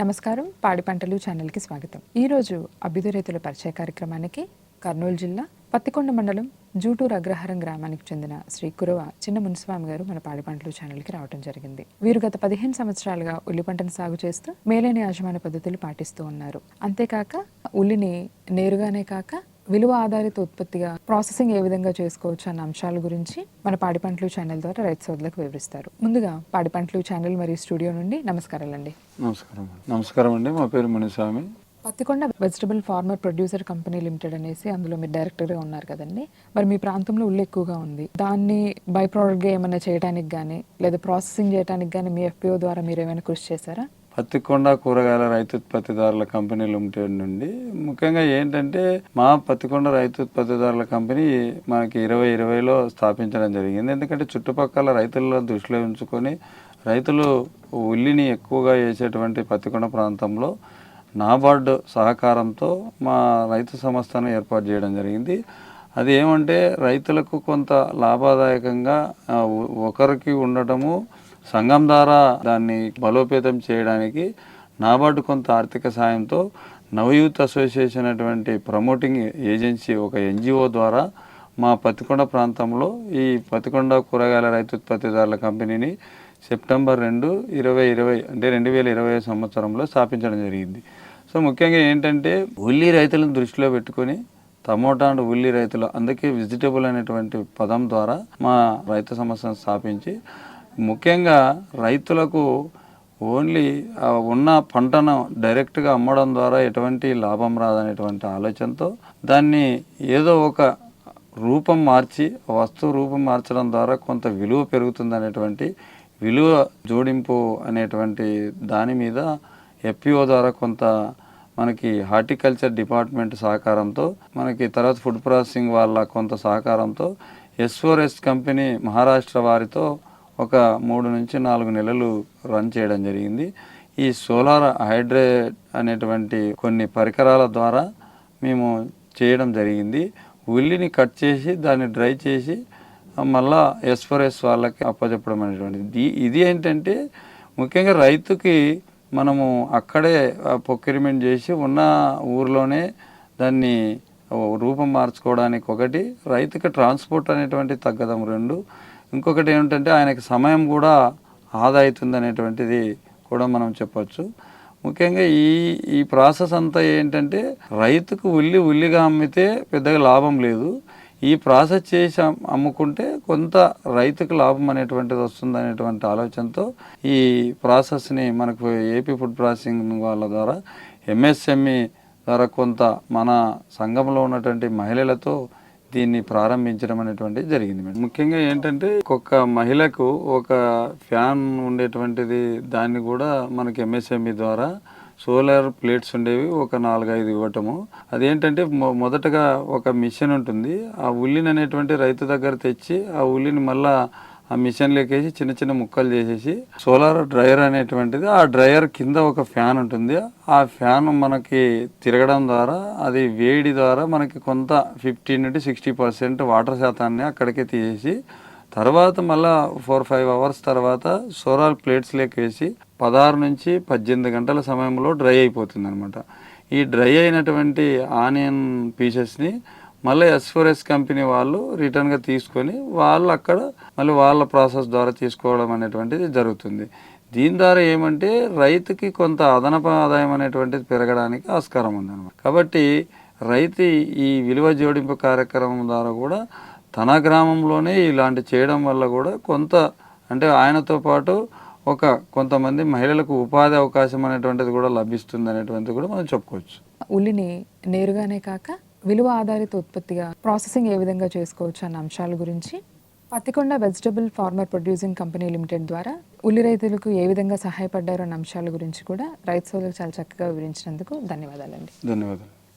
నమస్కారం. పాడి పంటలు ఛానల్కి స్వాగతం. ఈరోజు అభ్యుదయ రైతుల పరిచయ కార్యక్రమానికి కర్నూలు జిల్లా పత్తికొండ మండలం జూటూరు అగ్రహారం గ్రామానికి చెందిన శ్రీ కురవ చిన్న మునిస్వామి గారు మన పాడి పంటలు ఛానల్కి రావడం జరిగింది. వీరు గత పదిహేను సంవత్సరాలుగా ఉల్లి పంటను సాగు చేస్తూ మేలైన యాజమాన్య పద్ధతులు పాటిస్తూ ఉన్నారు. అంతేకాక ఉల్లిని నేరుగానే కాక విలువ ఆధారిత ఉత్పత్తిగా ప్రాసెసింగ్ ఏ విధంగా చేసుకోవచ్చు అన్న అంశాల గురించి మన పాడి పంటలు ఛానల్ ద్వారా రైతు సోదరులకు వివరిస్తారు. ముందుగా పాడి పంటలు ఛానల్ మరియు స్టూడియో నుండి నమస్కారాలండి. నమస్కారం అండి. నమస్కారం అండి. మా పేరు Muniswamy Pattikonda vegetable farmer producer company limited అనేసి అందులో మీరు డైరెక్టర్గా ఉన్నారు కదండి. మరి మీ ప్రాంతంలో ఉల్లి ఎక్కువగా ఉంది. దాన్ని బై ప్రోడక్ట్గా ఏమైనా చేయడానికి కానీ లేదా ప్రాసెసింగ్ చేయడానికి కానీ మీ ఎఫ్పిఓ ద్వారా మీరు ఏమైనా కృషి చేశారా? పత్తికొండ కూరగాయల రైతు ఉత్పత్తిదారుల కంపెనీ లిమిటెడ్ నుండి ముఖ్యంగా ఏంటంటే మా పత్తికొండ రైతు ఉత్పత్తిదారుల కంపెనీ మనకి ఇరవై ఇరవైలో స్థాపించడం జరిగింది. ఎందుకంటే చుట్టుపక్కల రైతుల దృష్టిలో ఉంచుకొని రైతులు ఉల్లిని ఎక్కువగా వేసేటువంటి పత్తికొండ ప్రాంతంలో నాబార్డు సహకారంతో మా రైతు సంస్థను ఏర్పాటు చేయడం జరిగింది. అది ఏమంటే రైతులకు కొంత లాభదాయకంగా ఒకరికి ఉండటము సంఘం ద్వారా దాన్ని బలోపేతం చేయడానికి నాబార్డు కొంత ఆర్థిక సాయంతో నవయూత్ అసోసియేషన్ అటువంటి ప్రమోటింగ్ ఏజెన్సీ ఒక ఎన్జిఓ ద్వారా మా పతికొండ ప్రాంతంలో ఈ పతికొండ కూరగాయల రైతు ఉత్పత్తిదారుల కంపెనీని సెప్టెంబర్ రెండు ఇరవై ఇరవై అంటే రెండు వేల ఇరవై సంవత్సరంలో స్థాపించడం జరిగింది. సో ముఖ్యంగా ఏంటంటే ఉల్లి రైతులను దృష్టిలో పెట్టుకొని టమోటా అండ్ ఉల్లి రైతులు అందుకే వెజిటేబుల్ అనేటువంటి పదం ద్వారా మా రైతు సమస్యను స్థాపించి ముఖ్యంగా రైతులకు ఓన్లీ ఉన్న పంటను డైరెక్ట్గా అమ్మడం ద్వారా ఎటువంటి లాభం రాదనేటువంటి ఆలోచనతో దాన్ని ఏదో ఒక రూపం మార్చి వస్తువు రూపం మార్చడం ద్వారా కొంత విలువ పెరుగుతుంది అనేటువంటి విలువ జోడింపు అనేటువంటి దాని మీద ఎఫ్పిఓ ద్వారా కొంత మనకి హార్టికల్చర్ డిపార్ట్మెంట్ సహకారంతో మనకి తర్వాత ఫుడ్ ప్రాసెసింగ్ వాళ్ళ కొంత సహకారంతో ఎస్ కంపెనీ మహారాష్ట్ర వారితో ఒక మూడు నుంచి నాలుగు నెలలు రన్ చేయడం జరిగింది. ఈ సోలార్ హైడ్రేట్ అనేటువంటి కొన్ని పరికరాల ద్వారా మేము చేయడం జరిగింది. ఉల్లిని కట్ చేసి దాన్ని డ్రై చేసి మళ్ళా ఎస్ ఎస్ వాళ్ళకి అప్పచెప్పడం అనేటువంటిది. ఇది ఏంటంటే ముఖ్యంగా రైతుకి మనము అక్కడే ప్రొక్యూర్మెంట్ చేసి ఉన్న ఊర్లోనే దాన్ని రూపం మార్చుకోవడానికి ఒకటి రైతుకి ట్రాన్స్పోర్ట్ అనేటువంటి తగ్గదం రెండు ఇంకొకటి ఏమిటంటే ఆయనకి సమయం కూడా ఆదా అవుతుంది అనేటువంటిది కూడా మనం చెప్పచ్చు. ముఖ్యంగా ఈ ఈ ప్రాసెస్ అంతా ఏంటంటే రైతుకు ఉల్లి ఉల్లిగా అమ్మితే పెద్దగా లాభం లేదు. ఈ ప్రాసెస్ చేసి అమ్- అమ్ముకుంటే కొంత రైతుకు లాభం అనేటువంటిది వస్తుంది అనేటువంటి ఆలోచనతో ఈ ప్రాసెస్ని మనకు ఏపీ ఫుడ్ ప్రాసెసింగ్ వాళ్ళ ద్వారా ఎంఎస్ఎంఈ ద్వారా కొంత మన సంఘంలో ఉన్నటువంటి మహిళలతో దీన్ని ప్రారంభించడం అనేటువంటిది జరిగింది మేడం. ముఖ్యంగా ఏంటంటే ఒక మహిళకు ఒక ఫ్యాన్ ఉండేటువంటిది దాన్ని కూడా మనకి ఎంఎస్ఎంఈ ద్వారా సోలార్ ప్లేట్స్ ఉండేవి ఒక నాలుగైదు ఇవ్వటము. అదేంటంటే మొ- మొదటగా ఒక మిషన్ ఉంటుంది. ఆ ఉల్లిని అనేటువంటి రైతు దగ్గర తెచ్చి ఆ ఉల్లిని మళ్ళా ఆ మిషన్ లేకేసి చిన్న చిన్న ముక్కలు చేసేసి సోలార్ డ్రయర్ అనేటువంటిది ఆ డ్రయర్ కింద ఒక ఫ్యాన్ ఉంటుంది. ఆ ఫ్యాన్ మనకి తిరగడం ద్వారా అది వేడి ద్వారా మనకి కొంత ఫిఫ్టీ నుండి సిక్స్టీ పర్సెంట్ వాటర్ శాతాన్ని అక్కడికే తీసేసి తర్వాత మళ్ళా ఫోర్ ఫైవ్ అవర్స్ తర్వాత సోలార్ ప్లేట్స్ వేసి పదహారు నుంచి పద్దెనిమిది గంటల సమయంలో డ్రై అయిపోతుంది అనమాట ఈ డ్రై అయినటువంటి ఆనియన్ పీసెస్ని మళ్ళీ ఎస్ కంపెనీ వాళ్ళు రిటర్న్గా తీసుకొని వాళ్ళు అక్కడ మళ్ళీ వాళ్ళ ప్రాసెస్ ద్వారా తీసుకోవడం అనేటువంటిది జరుగుతుంది. దీని ద్వారా ఏమంటే రైతుకి కొంత అదనపు ఆదాయం అనేటువంటిది పెరగడానికి ఆస్కారం ఉందన్నమాట. కాబట్టి రైతు ఈ విలువ జోడింపు కార్యక్రమం ద్వారా కూడా తన గ్రామంలోనే ఇలాంటి చేయడం వల్ల కూడా కొంత అంటే ఆయనతో పాటు ఒక కొంతమంది మహిళలకు ఉపాధి అవకాశం అనేటువంటిది కూడా లభిస్తుంది అనేటువంటిది కూడా మనం చెప్పుకోవచ్చు. ఉల్లిని నేరుగానే కాక విలువ ఆధారిత ఉత్పత్తిగా ప్రాసెసింగ్ ఏ విధంగా చేసుకోవచ్చు అన్న అంశాల గురించి Pattikonda vegetable farmer producing company limited ద్వారా ఉల్లి రైతులకు ఏ విధంగా సహాయపడ్డారు అన్న అంశాల గురించి కూడా రైతు సోదరులకు చాలా చక్కగా వివరించినందుకు ధన్యవాదాలండి. ధన్యవాదాలు.